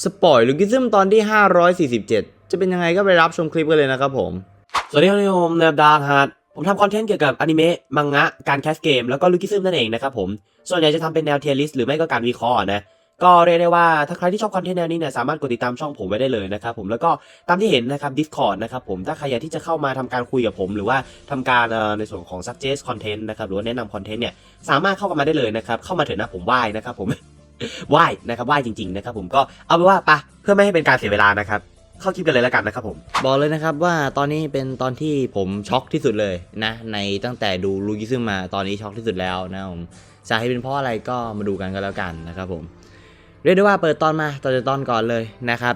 สปอยลูกิซึมตอนที่ 547 จะเป็นยังไงก็ไปรับชมคลิปกันเลยนะครับผม สวัสดีครับผมเนบดาร์ฮาร์ดผมทำคอนเทนต์เกี่ยวกับอนิเมะ มังงะ การแคสเกม แล้วก็ลูกิซึมนั่นเองนะครับผม ส่วนใหญ่จะทำเป็นแนวเทียริสหรือไม่ก็การวิเคราะห์นะก็เรียกได้ว่าถ้าใครที่ชอบคอนเทนต์แนวนี้เนี่ยสามารถกดติดตามช่องผมไว้ได้เลยนะครับผมแล้วก็ตามที่เห็นนะครับ Discord นะครับผมถ้าใครอยากที่จะเข้ามาทำการคุยกับผม หรือว่าทำการในส่วนของ suggest content นะครับหรือว่าแนะนำคอนเทนต์เนี่ยสามารถเข้ามาได้เลยนะครับเข้ามาเถอะนะผมไหว้นะครับผม ไหว้นะครับไหว้จริงๆนะครับผมก็เอาเป็นว่าปะเพื่อไม่ให้เป็นการเสียเวลานะครับ เข้าคลิปกันเลยแล้วกันนะครับผมบอกเลยนะครับว่าตอนนี้เป็นตอนที่ผมช็อกที่สุดเลยนะในตั้งแต่ดูลูกิซึมมาตอนนี้ช็อกที่สุดแล้วนะผมสาเหตุเป็นเพราะอะไรก็มาดูกันก็แล้วกันนะครับผมเรียกได้ว่าเปิดตอนมาตอนจะตอนก่อนเลยนะครับ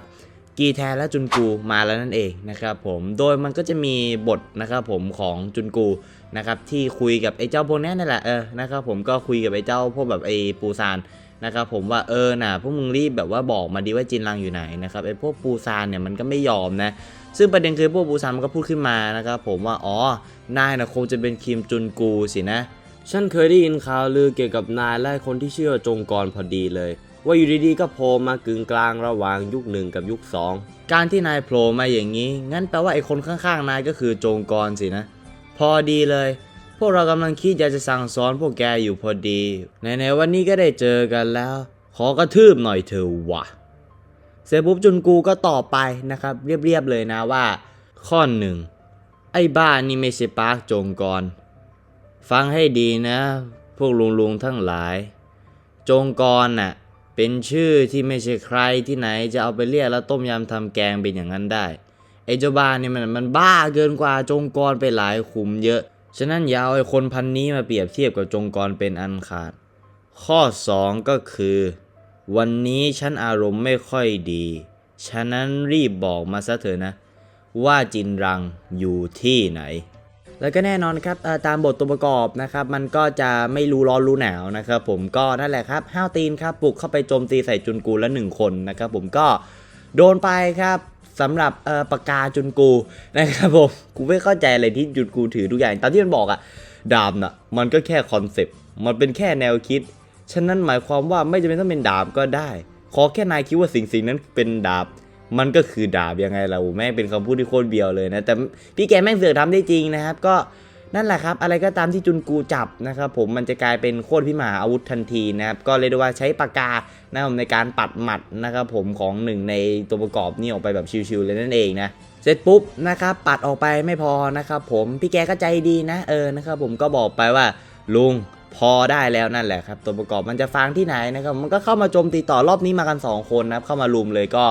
กีแทนและจุนกูมาแล้วนั่นเองนะครับผมโดยมันก็จะมีบทนะครับผมของจุนกูนะครับที่คุยกับไอ้เจ้าพวกนี้นั่นแหละเออนะครับผมก็คุยกับไอ้เจ้าพวกแบบไอ้ปูซาน นะครับผมว่าเออน่ะพวกมึงรีบแบบว่าบอกมาดีว่าจินรังอยู่ไหนนะครับไอ้พวกปูซานเนี่ยมันก็ไม่ยอมนะซึ่งประเด็นคือพวกปูซานมันก็พูดขึ้นมานะครับผมว่าอ๋อนายนะคงจะเป็นคิมจุนกูสินะ ฉันเคยได้ยินข่าวลือเกี่ยวกับนายและคนที่เชื่อจงกรพอดีเลย ว่าอยู่ดีๆก็โผล่มากึ่งกลางระหว่างยุคหนึ่งกับยุคสองการที่นายโผล่มาอย่างนี้ งั้นแปลว่าไอ้คนข้างๆนายก็คือจงกรสินะ พอดีเลย พวกเรากำลังคิดอยากจะสั่งสอนพวกแกอยู่พอดีไหนๆวันนี้ก็ได้เจอกันแล้ว ขอกระทืบหน่อยเถอะวะเสร็จปุ๊บจุนกูก็ตอบไปนะครับ เรียบๆเลยนะว่า ข้อหนึ่งไอ้บ้านี่ไม่ใช่ปาร์คจงกร ฟังให้ดีนะ พวกลุงๆทั้งหลาย จงกรน่ะเป็นชื่อที่ไม่ใช่ใครที่ไหนจะเอาไปเรียกแล้วต้มยำทำแกงเป็นอย่างนั้นได้ไอ้เจ้าบ้านนี่มันมันบ้าเกินกว่าจงกรไปหลายขุมเยอะ ฉะนั้นอย่าเอาไอ้คนพันนี้มาเปรียบเทียบกับจงกรเป็นอันขาด ข้อ 2 ก็คือ วันนี้ฉันอารมณ์ไม่ค่อยดี ฉะนั้นรีบบอกมาซะเถอะนะ ว่าจินรังอยู่ที่ไหนแล้วก็แน่นอนครับตามบทตัวประกอบนะครับ มันก็จะไม่รู้ร้อนรู้หนาวนะครับ ผมก็นั่นแหละครับห้าวตีนครับปลุกเข้าไปโจมตีใส่จุนกูละหนึ่งคนนะครับ ผมก็โดนไปครับ สำหรับเออปากกาจุนกูนะครับผมกูไม่เข้าใจอะไรที่จุนกูถือทุกอย่างตามที่มันบอกอะดาบน่ะมันก็แค่คอนเซปต์มันเป็นแค่แนวคิด ฉะนั้นหมายความว่าไม่จำเป็นต้องเป็นดาบก็ได้ ขอแค่นายคิดว่าสิ่งสิ่งนั้นเป็นดาบ มันก็คือดาบยังไงเราแม่งเป็นคำพูดที่โคตรเบียวเลยนะ แต่พี่แกแม่งเสือกทำได้จริงนะครับ ก็ นั่นแหละครับ อะไรก็ตามที่จุนกูจับนะครับผมมันจะกลายเป็นโคตรพิมหาอาวุธทันทีนะครับก็เรียกได้ว่าใช้ปากกานะครับในการปัดหมัดนะครับผมของหนึ่งในตัวประกอบนี่ออกไปแบบชิวๆเลยนั่นเองนะเสร็จปุ๊บนะครับปัดออกไปไม่พอนะครับผมพี่แกก็ใจดีนะเออนะครับผมก็บอกไปว่าลุงพอได้แล้วนั่นแหละครับตัวประกอบมันจะฟังที่ไหนนะครับมันก็เข้ามาโจมตีต่อรอบนี้มากันสองคนนะครับเข้ามาลุมเลยก็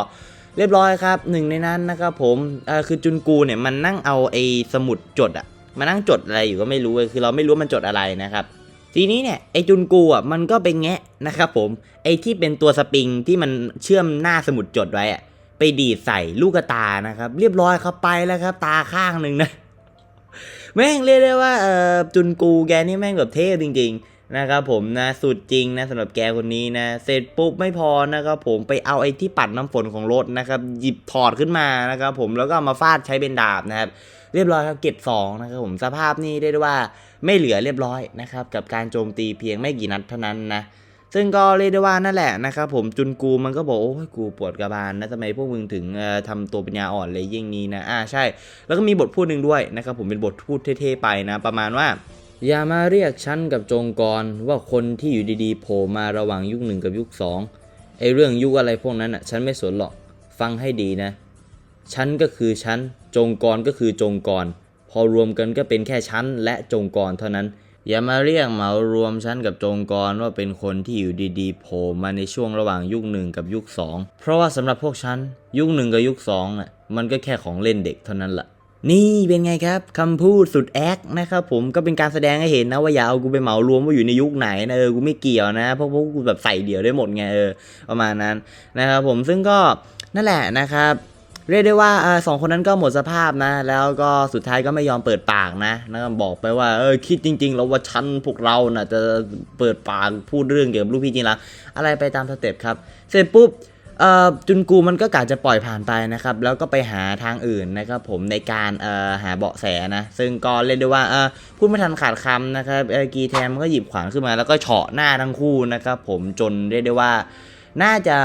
เรียบร้อยครับหนึ่งในนั้นนะครับผมคือจุนกูเนี่ยมันนั่งเอาไอ้สมุดจดอะ มานั่งจดอะไรอยู่ก็ไม่รู้เลยคือเราไม่รู้ว่ามันจดอะไรนะครับทีนี้เนี่ยไอจุนกูอะมันก็ไปแงะนะครับผมไอที่เป็นตัวสปริงที่มันเชื่อมหน้าสมุดจดไว้อะไปดีดใส่ลูกตานะครับ เรียบร้อยเข้าไปแล้วครับ ตาข้างหนึ่งนะ แม่งเรียกได้ว่าเออจุนกูแกนี่แม่งแบบเท่จริง ๆ นะครับผมนะสุดจริงนะสำหรับแกคนนี้นะ เสร็จปุ๊บไม่พอนะครับผมไปเอาไอ้ที่ปัดน้ำฝนของรถนะครับ หยิบถอดขึ้นมานะครับผมแล้วก็มาฟาดใช้เป็นดาบนะครับ เรียบร้อยครับเก็บสองนะครับผมสภาพนี่ได้ได้ว่าไม่เหลือเรียบร้อยนะครับกับการโจมตีเพียงไม่กี่นัดเท่านั้นนะซึ่งก็เรียกได้ว่านั่นแหละนะครับผมจุนกูมันก็บอกโอ้ยกูปวดกระบาลนะทำไมพวกมึงถึงเอ่อทำตัวปัญญาอ่อนเลยยิ่งนี้นะอ่าใช่ แล้วก็มีบทพูดหนึ่งด้วยนะครับผมเป็นบทพูดเท่ๆไปนะ ประมาณว่า อย่ามาเรียกฉันกับจงกรว่าคนที่อยู่ดีๆโผล่มาระหว่างยุคหนึ่งกับยุคสองไอเรื่องยุคอะไรพวกนั้นอะฉันไม่สนหรอกฟังให้ดีนะ ฉันก็คือฉันจงกรก็คือจงกร พอรวมกันก็เป็นแค่ฉันและจงกรเท่านั้น อย่ามาเรียกเหมารวมฉันกับจงกรว่าเป็นคนที่อยู่ดีๆโผล่มาในช่วงระหว่างยุคหนึ่งกับยุคสองเพราะว่าสำหรับพวกฉันยุคหนึ่งกับยุคสองน่ะมันก็แค่ของเล่นเด็กเท่านั้นแหละ นี่เป็นไงครับคำพูดสุดแอคนะครับผมก็เป็นการแสดงให้เห็นนะว่าอย่าเอากูไปเหมารวมว่าอยู่ในยุคไหนนะเออกูไม่เกี่ยวนะเพราะพวกกูแบบใส่เดี่ยวได้หมดไงเออประมาณนั้นนะครับผมซึ่งก็นั่นแหละนะครับเรียกได้ว่าสองคนนั้นก็หมดสภาพนะ แล้วก็สุดท้ายก็ไม่ยอมเปิดปากนะนะบบอกไปว่าเออคิดจริง ๆ แล้วว่าฉันพวกเราน่ะจะเปิดปากพูดเรื่องเกี่ยวกับลูกพี่จริงละอะไรไปตามสเต็ปครับ เสร็จปุ๊บ จุนกูมันก็กะจะปล่อยผ่านไปนะครับ แล้วก็ไปหาทางอื่นนะครับผมในการหาเบาะแสนะ ซึ่งก็เรียกได้ว่าพูดไม่ทันขาดคำนะครับกีแทมก็หยิบขวานขึ้นมา แล้วก็เฉาะหน้าทั้งคู่นะครับผมจนเรียกได้ว่าน่าจะ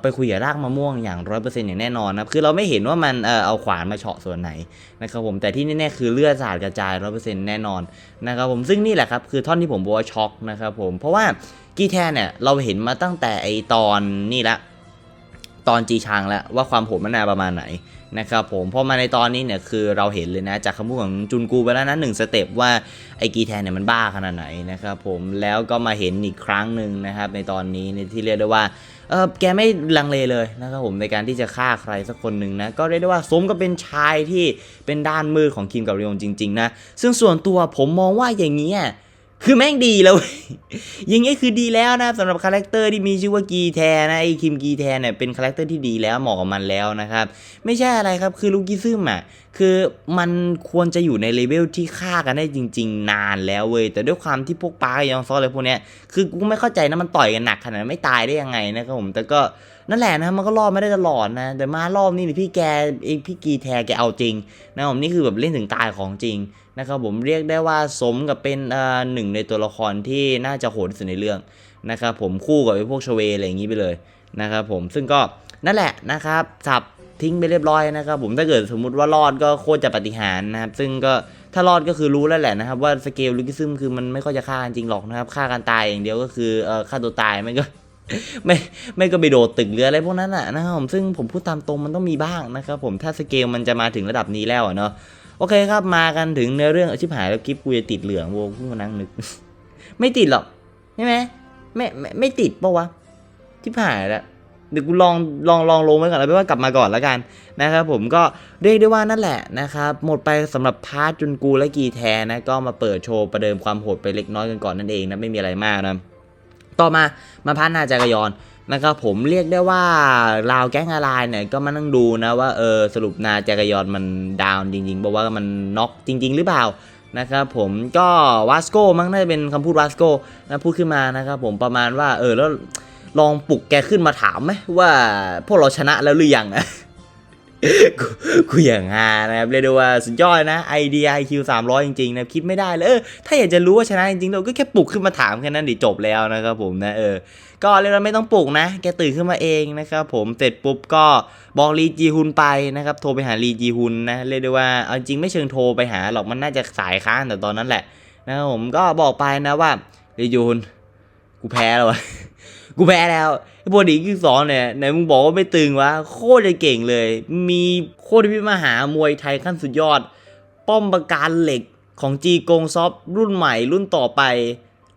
ไปคุยกับรากมะม่วงอย่างร้อยเปอร์เซ็นต์อย่างแน่นอนนะครับคือเราไม่เห็นว่ามันเอ่อเอาขวานมาเฉาะส่วนไหนนะครับผมแต่ที่แน่ๆคือเลือดสาดกระจายร้อยเปอร์เซ็นต์แน่นอนนะครับผมซึ่งนี่แหละครับคือท่อนที่ผมบอกว่าช็อกนะครับผมเพราะว่ากีแทนเนี่ยเราเห็นมาตั้งแต่ไอตอนนี่ละ ตอนจีชางแล้วว่าความโหดมันนาประมาณไหนนะครับผมพราะมาในตอนนี้เนี่ยคือเราเห็นเลยนะ จากคำพูดของจุนกูไปแล้วนะหนึ่งสเต็ปว่าไอ้กีแทนเนี่ยมันบ้าขนาดไหนนะครับผมแล้วก็มาเห็นอีกครั้งหนึ่งนะครับในตอนนี้ที่เรียกได้ว่าเออแกไม่ลังเลเลยนะครับผมในการที่จะฆ่าใครสักคนหนึ่งนะก็เรียกได้ว่าสมกับเป็นชายที่เป็นด้านมือของคิมกับเรียงจริง ๆ นะ ซึ่งส่วนตัวผมมองว่าอย่างนี้ย คือแม่งดีแล้วยอย่างนี้คือดีแล้วนะสำหรับคาแรคเตอร์ที่มีชื่อว่ากีแทนะไอ้คิมกีแทเนี่ยเป็นคาแรคเตอร์ที่ดีแล้วเหมาะกับมันแล้วนะครับ ไม่ใช่อะไรครับคือลูกิซึมอะคือมันควรจะอยู่ในเลเวลที่ฆ่ากันได้จริง ๆ นานแล้วเว้ยแต่ด้วยความที่พวกปาร์กยองซออะไรพวกเนี้ยคือกูไม่เข้าใจนะมันต่อยกันหนักขนาดนั้ไม่ตายได้ยังไงนะครับผมแต่ก็ นั่นแหละนะมันก็รอดไม่ได้ตลอดนะ แต่มารอบนี้นี่พี่แกเองพี่กีแทแกเอาจริงนะผมนี่คือแบบเล่นถึงตายของจริงนะครับผมเรียกได้ว่าสมกับเป็นอ่หนึ่งในตัวละครที่น่าจะโหดที่สุดในเรื่องนะครับผมคู่กับไอ้พวกชเวอะไรอย่างนี้ไปเลยนะครับผมซึ่งก็นั่นแหละนะครับสับทิ้งไปเรียบร้อยนะครับผมถ้าเกิดสมมุติว่ารอดก็โคตรจะปฏิหารนะครับซึ่งก็ถ้ารอดก็คือรู้แล้วแหละนะครับ ว่าสเกลลูกิซึมคือมันไม่ค่อยจะฆ่ากันจริงหรอกนะครับฆ่ากันตายอย่างเดียวก็คือเอ่อฆ่าตัวตายไม่ก็ ไม่ไม่ก็ไปโดดตึกหรืออะไรพวกนั้นอะนะครับผมซึ่งผมพูดตามตรงมันต้องมีบ้างนะครับผมถ้าสเกลมันจะมาถึงระดับนี้แล้วอะเนาะโอเคครับมากันถึงในเรื่องอาชิบหายแล้วคลิปกูจะติดเหลืองโว้กูมานั่งนึก ไม่ติดหรอกใช่ไหมไม่ไม่ไม่ติดปะวะชิบหายแล้วเดี๋ยวกูลองลองลองลงไว้ก่อนแล้วไม่ว่ากลับมาก่อนแล้วกันนะครับผมก็เรียกได้ว่านั่นแหละนะครับหมดไปสำหรับพาร์ทจุนกูและกีแทนะก็มาเปิดโชว์ประเดิมความโหดไปเล็กน้อยกันก่อนนั่นเองนะไม่มีอะไรมากนะต่อมา มาพัฒนาจากรยอนนะครับผมเรียกได้ว่าลาวแก๊งอะไรเนี่ยก็มานั่งดูนะว่าเออสรุปนาจักรยอนมันดาวจริงๆบอกว่ามันน็อกจริง ๆ หรือเปล่านะครับผมก็วาสโกมั้งน่าจะเป็นคำพูดวาสโกนะพูดขึ้นมานะครับผมประมาณว่าเออแล้วลองปลุกแกขึ้นมาถามไหมว่าพวกเราชนะแล้วหรือยังนะ กูกูอย่างฮานะครับเรียกได้ว่าสุดยอดนะ IDIQ 300จริงๆนะคิดไม่ได้เลยเออถ้าอยากจะรู้ว่าชนะจริงๆเราก็แค่ปลุกขึ้นมาถามแค่นั้นดิจบแล้วนะครับผมนะเออก็เรียกว่าไม่ต้องปลุกนะ แกตื่นขึ้นมาเองนะครับผมเสร็จปุ๊บก็บอกลีจีฮุนไปนะครับโทรไปหาลีจีฮุนนะเรียกได้ว่าเอาจริงไม่เชิงโทรไปหาหรอกมันน่าจะสายค้างแต่ตอนนั้นแหละนะครับผมก็บอกไปนะว่าลีจีฮุน กูแพ้แล้ววะ กูแพ้แล้วไอ้พวกดีคือสองเนี่ยไหนมึงบอกว่าไม่ตึงวะ โคตรจะเก่งเลย มีโคตรพิมหามวยไทยขั้นสุดยอด ป้อมประการเหล็กของจีกงซอฟรุ่นใหม่รุ่นต่อไป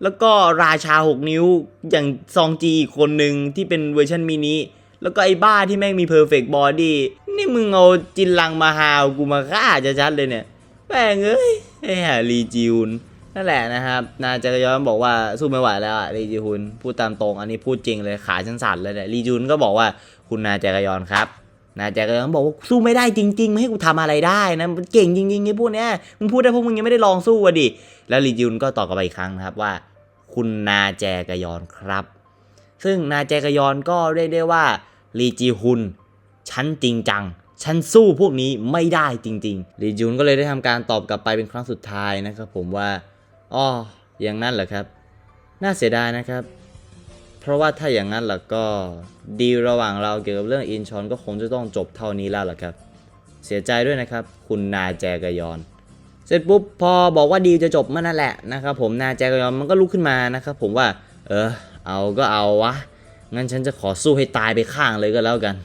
แล้วก็ราชา 6 นิ้วอย่างซองจีอีกคนหนึ่งที่เป็นเวอร์ชันมินิแล้วก็ไอ้บ้าที่แม่งมีเพอร์เฟกต์บอดี้นี่มึงเอาจินลังมาฮาวกูมาฆ่าจะชัดเลยเนี่ยแม่งเอ้ยไอ้ห่าลีจิวน นั่นแหละนะครับ นาจักรยอนบอกว่าสู้ไม่ไหวแล้วอะลีจูฮุนพูดตามตรงอันนี้พูดจริงเลยขาฉันสั่นเลยเนี่ยลีจูนก็บอกว่าคุณนาจกรยอนครับนาจกรยอนบอกว่าสู้ไม่ได้จริง ๆ ไม่ให้กูทำอะไรได้นะมันเก่งจริงๆไอ้พวกเนี้ยมึงพูดได้พวกมึงยังไม่ได้ลองสู้อะดิแล้วลีจูนก็ตอบกลับไปอีกครั้งนะครับว่า คุณนาแจกยอนครับ ซึ่งนาแจกยอนก็เรียกได้ว่าลีจีฮุนฉันจริงจังฉันสู้พวกนี้ไม่ได้จริงๆลีจูนก็เลยได้ทำการตอบกลับไปเป็นครั้งสุดท้ายนะครับผมว่า อ๋ออย่างนั้นเหรอครับ น่าเสียดายนะครับ เพราะว่าถ้าอย่างนั้นล่ะก็ดีระหว่างเราเกี่ยวกับเรื่องอินชอนก็คงจะต้องจบเท่านี้แล้วล่ะครับ เสียใจด้วยนะครับ คุณนาแจกยอน เสร็จปุ๊บพอบอกว่าดีจะจบเมื่อนั่นแหละนะครับผมนาแจกยอนมันก็ลุกขึ้นมานะครับผมว่า เออ เอาก็เอาวะงั้นฉันจะขอสู้ให้ตายไปข้างเลยก็แล้วกัน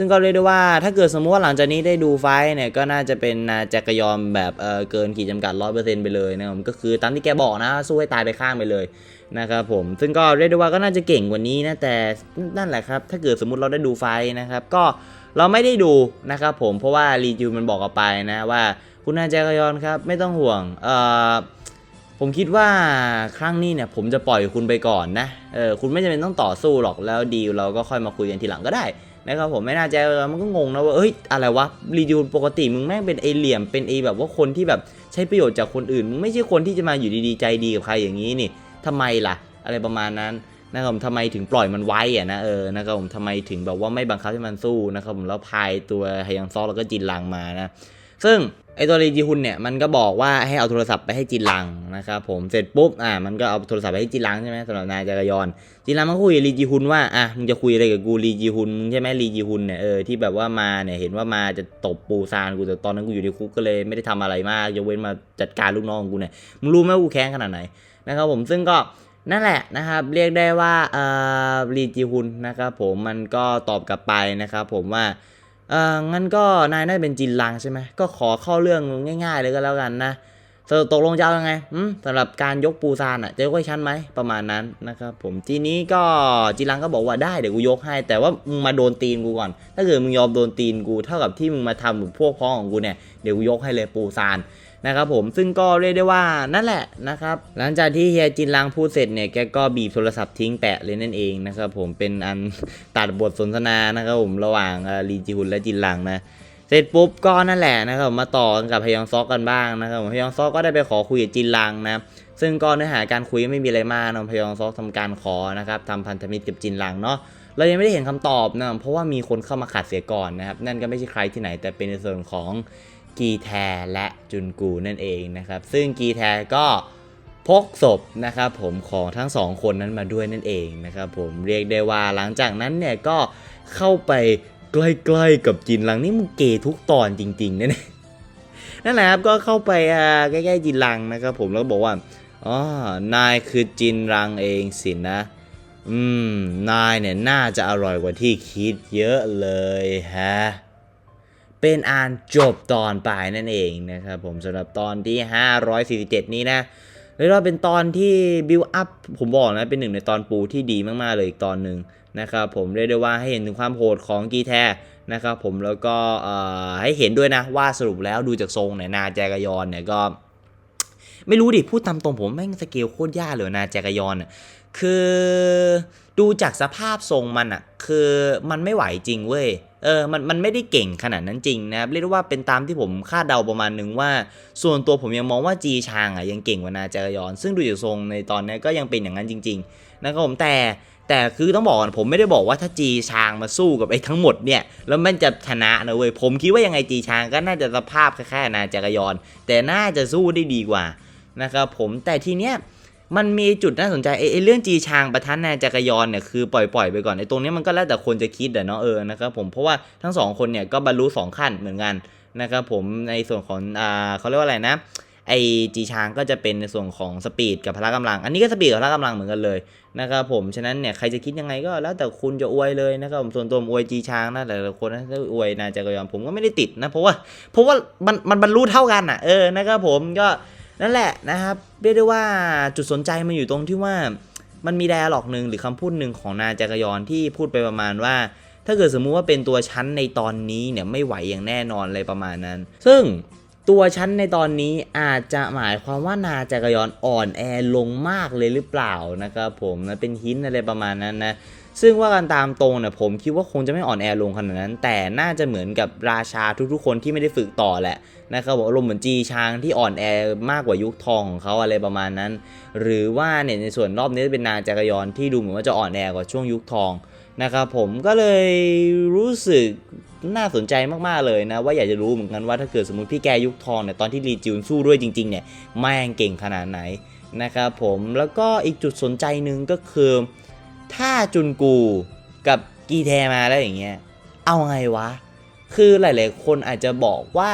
ซึ่งก็เรียกได้ว่าถ้าเกิดสมมติว่าหลังจากนี้ได้ดูไฟเนี่ยก็น่าจะเป็นนาจักรยอมแบบเออเกินขีดจำกัด100%ไปเลยนะครับผมก็คือตามที่แกบอกนะสู้ให้ตายไปข้างไปเลยนะครับผมซึ่งก็เรียกได้ว่าก็น่าจะเก่งกว่านี้นะแต่นั่นแหละครับ ถ้าเกิดสมมุติเราได้ดูไฟนะครับก็เราไม่ได้ดูนะครับผมเพราะว่ารีจิวมันบอกกับไปนะว่าคุณนาจักรยอนครับไม่ต้องห่วงเออผมคิดว่าครั้งนี้เนี่ยผมจะปล่อยคุณไปก่อนนะ เออคุณไม่จำเป็นต้องต่อสู้หรอกแล้วดีลเราก็ค่อยมาคุยกันทีหลังก็ได้ นะครับผมไม่น่าจะมันก็งงนะว่าเอ้ยอะไรวะรีดิวปกติมึงแม่งเป็นไอเหลี่ยมเป็นไอแบบว่าคนที่แบบใช้ประโยชน์จากคนอื่นมึงไม่ใช่คนที่จะมาอยู่ดีๆใจดีกับใครอย่างนี้นี่ทำไมล่ะ อะไรประมาณนั้นนะครับผมทำไมถึงปล่อยมันไว้อะนะเออนะครับผมทำไมถึงแบบว่าไม่บังคับให้มันสู้นะครับผมแล้วพายตัวไฮยังซอแล้วก็จินลังมานะ ซึ่ง ไอตัวรีจีฮุนเนี่ยมันก็บอกว่าให้เอาโทรศัพท์ไปให้จินลังนะครับผมเสร็จปุ๊บอ่ามันก็เอาโทรศัพท์ไปให้จินลังใช่ไหมสำหรับนายจักรยอนจินลังมันคุยรีจีฮุนว่าอะมึงจะคุยอะไรกับกูรีจีฮุนมึงใช่ไหมรีจีฮุนเนี่ยเออที่แบบว่ามาเนี่ยเห็นว่ามาจะตบปูซานกูแต่ตอนนั้นกูอยู่ในคุกก็เลยไม่ได้ทำอะไรมากยกเว้นมาจัดการลูกน้องกูเนี่ยมึงรู้ไหมกูแค้นขนาดไหนนะครับผมซึ่งก็นั่นแหละนะครับเรียกได้ว่าเอ่อรีจีฮุนนะครับผมมันก็ตอบกลับไปนะครับผมว่า อองั้นก็นายน่าจะเป็นจินลังใช่ไหมก็ขอเข้าเรื่องง่าย ๆ เลยก็แล้วกันนะสรุปตกลงจะเอายังไงอืมสำหรับการยกปูซานอะจะยกให้ฉันไหมประมาณนั้นนะครับผมทีนี้ก็จินลังก็บอกว่าได้เดี๋ยวกูยกให้ แต่ว่ามึงมาโดนตีนกูก่อน ถ้าเกิดมึงยอมโดนตีนกูเท่ากับที่มึงมาทำพวกพ้องของกูเนี่ยเดี๋ยวกูยกให้เลยปูซาน นะครับผมซึ่งก็เรียกได้ว่านั่นแหละนะครับหลังจากที่เฮียจินลังพูดเสร็จเนี่ยแกก็บีบโทรศัพท์ทิ้งแปะเลยนั่นเองนะครับผมเป็นอันตัดบทสนทนานะครับผมระหว่างลีจิฮุนและจินลังนะเสร็จปุ๊บก็นั่นแหละนะครับมาต่อกันกับพยองซอกกันบ้างนะครับพยองซอกก็ได้ไปขอคุยกับจินลังนะซึ่งก็เนื้อหาการคุยไม่มีอะไรมากนะพยองซอกทำการขอนะครับทำพันธมิตรกับจินลังเนาะเรายังไม่ได้เห็นคำตอบนะเพราะว่ามีคนเข้ามาขัดเสียก่อนนะครับนั่นก็ไม่ใช่ใครที่ไหนแต่เป็นในส่วนของ กีแทและจุนกูนั่นเองนะครับ ซึ่งกีแทก็พกศพนะครับผมของทั้งสองคนนั้นมาด้วยนั่นเองนะครับผมเรียกได้ว่าหลังจากนั้นเนี่ยก็เข้าไปใกล้ๆกับจินลังนี่มึงเกยทุกตอนจริงๆนะเนี่ยนั่นแหละครับก็เข้าไปใกล้ๆจินลังนะครับผมแล้วบอกว่าอ๋อนายคือจินรังเองสินะ อืม นายเนี่ยน่าจะอร่อยกว่าที่คิดเยอะเลยฮะ เป็นอ่านจบตอนปลายนั่นเองนะครับผมสำหรับตอนที่ 547 นี้นะเรียกว่าเป็นตอนที่บิวอัพผมบอกนะ เป็นหนึ่งในตอนปูที่ดีมาก ๆ เลยอีกตอนหนึ่งนะครับผมเรียกได้ว่าให้เห็นถึงความโหดของกีแทนะครับผมแล้วก็เอ่อให้เห็นด้วยนะว่าสรุปแล้วดูจากทรงเนี่ยนาแจกยอนเนี่ยก็ ไม่รู้ดิพูดตามตรงผมแม่งสเกลโคตรยากเลยนาแจกยอนอะ คือดูจากสภาพทรงมันอะคือมันไม่ไหวจริงเว้ยเออมันมันไม่ได้เก่งขนาดนั้นจริงนะครับเรียกว่าเป็นตามที่ผมคาดเดาประมาณนึงว่า ส่วนตัวผมยังมองว่าจีชางอะยังเก่งกว่านาจารยอน ซึ่งดูจากทรงในตอนนี้ก็ยังเป็นอย่างนั้นจริงๆนะครับผมแต่แต่คือต้องบอกก่อนผมไม่ได้บอกว่าถ้าจีชางมาสู้กับไอ้ทั้งหมดเนี่ยแล้วมันจะชนะนะเว้ยผมคิดว่ายังไงจีชางก็น่าจะสภาพคล้ายๆนาจารยอน แต่น่าจะสู้ได้ดีกว่านะครับผมแต่ทีเนี้ย มันมีจุดน่าสนใจไอ้เรื่องจีชางประทันนายจักรยอนเนี่ยคือปล่อยปล่อยไปก่อนไอ้ตรงนี้มันก็แล้วแต่คนจะคิดอะเนาะเออนะครับผมเพราะว่าทั้งสองคนเนี่ยก็บรรลุสองขั้นเหมือนกันนะครับผมในส่วนของอ่าเขาเรียกว่าอะไรนะไอ้จีชางก็จะเป็นในส่วนของสปีดกับพละกำลัง อันนี้ก็สปีดกับพละกำลังเหมือนกันเลยนะครับผม ฉะนั้นเนี่ยใครจะคิดยังไงก็แล้วแต่คุณจะอวยเลยนะครับผม ส่วนตัวผมอวยจีชางนะแต่ละคนนะอวยนายจักรยานผมก็ไม่ได้ติดนะ เพราะว่าเพราะว่ามันมันบรรลุเท่ากันอะเออนะครับผมก็ นั่นแหละนะครับเรียกได้ว่าจุดสนใจมันอยู่ตรงที่ว่ามันมีไดอะล็อกหนึ่งหรือคำพูดหนึ่งของนาจักรยอนที่พูดไปประมาณว่า ถ้าเกิดสมมุติว่าเป็นตัวชั้นในตอนนี้เนี่ยไม่ไหวอย่างแน่นอนอะไรประมาณนั้น ซึ่ง ตัวชั้นในตอนนี้อาจจะหมายความว่านาจักรยอนอ่อนแอลงมากเลยหรือเปล่านะครับผมนะเป็นหินอะไรประมาณนั้นนะซึ่งว่ากันตามตรงเนี่ยผมคิดว่าคงจะไม่อ่อนแอลงขนาดนั้น แต่น่าจะเหมือนกับราชาทุกๆ คนที่ไม่ได้ฝึกต่อแหละนะครับผมอารมณ์เหมือนจีชางที่อ่อนแอมากกว่ายุคทองของเขาอะไรประมาณนั้น หรือว่าเนี่ยในส่วนรอบนี้จะเป็นนาจักรยานที่ดูเหมือนว่าจะอ่อนแอกว่าช่วงยุคทองนะครับผมก็เลยรู้สึก น่าสนใจมากๆเลยนะ ว่าอยากจะรู้เหมือนกันว่าถ้าเกิดสมมติพี่แกยุคทองเนี่ยตอนที่รีจิวสู้ด้วยจริงๆเนี่ยแม่งเก่งขนาดไหนนะครับผมแล้วก็อีกจุดสนใจหนึ่งก็คือถ้าจุนกูกับกีแทมาแล้วอย่างเงี้ยเอาไงวะ คือหลายๆ คนอาจจะบอกว่า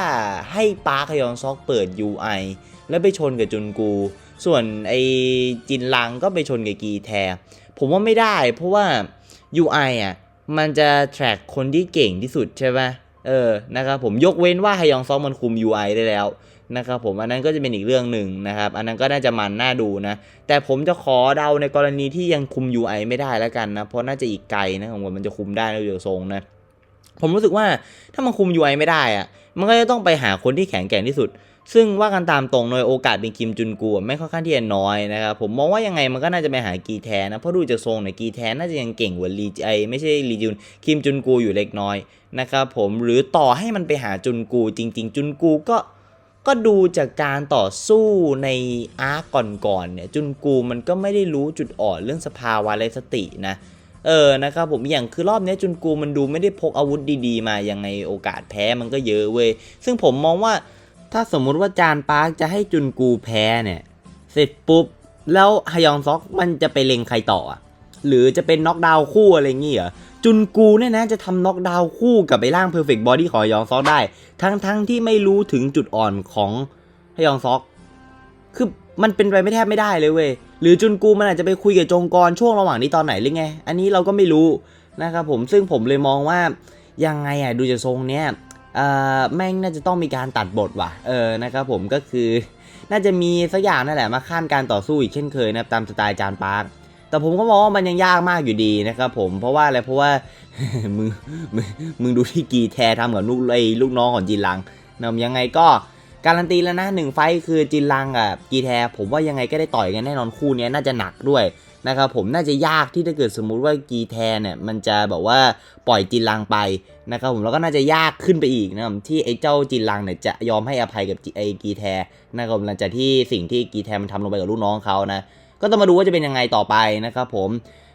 ให้ปาร์คยองซอกเปิด UI แล้วไปชนกับจุนกู ส่วนไอจินลังก็ไปชนกับกีแท ผมว่าไม่ได้เพราะว่า UI อะ มันจะ track คนที่เก่งที่สุดใช่ไหมเออนะครับผมยกเว้นว่าฮยองซอกมันคุม UI ได้แล้วนะครับผมอันนั้นก็จะเป็นอีกเรื่องหนึ่งนะครับ อันนั้นก็น่าจะมันน่าดูนะ แต่ผมจะขอเดาในกรณีที่ยังคุม UI ไม่ได้แล้วกันนะ เพราะน่าจะอีกไกลนะผมว่ามันจะคุมได้นเดี๋ยวทรงนะ ผมรู้สึกว่าถ้ามันคุม UI ไม่ได้อะมันก็จะต้องไปหาคนที่แข็งแกร่งที่สุด ซึ่งว่ากันตามตรงโดยโอกาสเป็นคิมจุนกูไม่ค่อนข้างที่จะน้อยนะครับผมมองว่ายังไงมันก็น่าจะไปหากีแทนนะ เพราะดูจากทรงเนี่ยกีแทนน่าจะยังเก่งกว่าลีไอไม่ใช่ลีจุนคิมจุนกูอยู่เล็กน้อยนะครับผมหรือต่อให้มันไปหาจุนกูจริง ๆ จุนกูก็ก็ดูจากการต่อสู้ในอาร์กก่อนๆเนี่ยจุนกูมันก็ไม่ได้รู้จุดอ่อนเรื่องสภาวะไรสตินะเออนะครับผมอย่างคือรอบนี้จุนกูมันดูไม่ได้พกอาวุธดีๆ มายังไงโอกาสแพ้มันก็เยอะเว้ยซึ่งผมมองว่า ถ้าสมมุติว่าจานปาร์คจะให้จุนกูแพ้เนี่ย เสร็จปุ๊บ แล้วฮยองซอกมันจะไปเล็งใครต่ออะหรือจะเป็นน็อกดาวน์คู่อะไรเงี้เหรอจุนกูเนี่ยนะจะทำน็อกดาวน์คู่กับไอ้ร่างเพอร์เฟกต์บอดี้ของฮยองซอกได้ ทั้งทั้งที่ไม่รู้ถึงจุดอ่อนของฮยองซอก คือมันเป็นไปไม่แทบไม่ได้เลยเว้ย หรือจุนกูมันอาจจะไปคุยกับจงกรช่วงระหว่างนี้ตอนไหนหรือไง อันนี้เราก็ไม่รู้นะครับผม ซึ่งผมเลยมองว่ายังไงอะดูจากทรงเนี้ย แม่งน่าจะต้องมีการตัดบทว่ะ เออ นะครับผมก็คือ น่าจะมีสักอย่างนั่นแหละมาขั้นการต่อสู้อีกเช่นเคยนะครับตามสไตล์จานปาร์คแต่ผมก็มองว่ามันยังยากมากอยู่ดีนะครับผมเพราะว่าอะไรเพราะว่ามึงมึงมึงดูที่กีแททำกับลูกไอ้ลูกน้องของจินลังนะยังไงก็การันตีแล้วนะหนึ่งไฟคือจินลังกับกีแทผมว่ายังไงก็ได้ต่อยกันแน่นอนคู่นี้น่าจะหนักด้วย นะครับผมน่าจะยากที่ถ้าเกิดสมมุติว่ากีแทเนี่ยมันจะแบบว่าปล่อยจินลังไปนะครับผมแล้วก็น่าจะยากขึ้นไปอีกนะครับที่ไอ้เจ้าจินลังเนี่ยจะยอมให้อภัยกับไอ้กีแทนะครับผมหลังจากที่สิ่งที่กีแทมันทำลงไปกับลูกน้องเขานะก็ต้องมาดูว่าจะเป็นยังไงต่อไปนะครับผม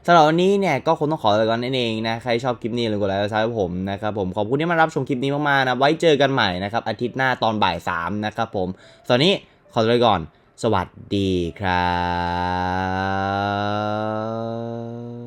สำหรับวันนี้เนี่ยก็คงต้องขอไปก่อนนั่นเองนะใครชอบคลิปนี้เลยกดไลค์กดซับให้ผมนะครับผมขอบคุณที่มารับชมคลิปนี้มากๆนะไว้เจอกันใหม่นะครับอาทิตย์หน้าตอนบ่าย3นะครับผมตอนนี้ขอตัวไปก่อน สวัสดีครับ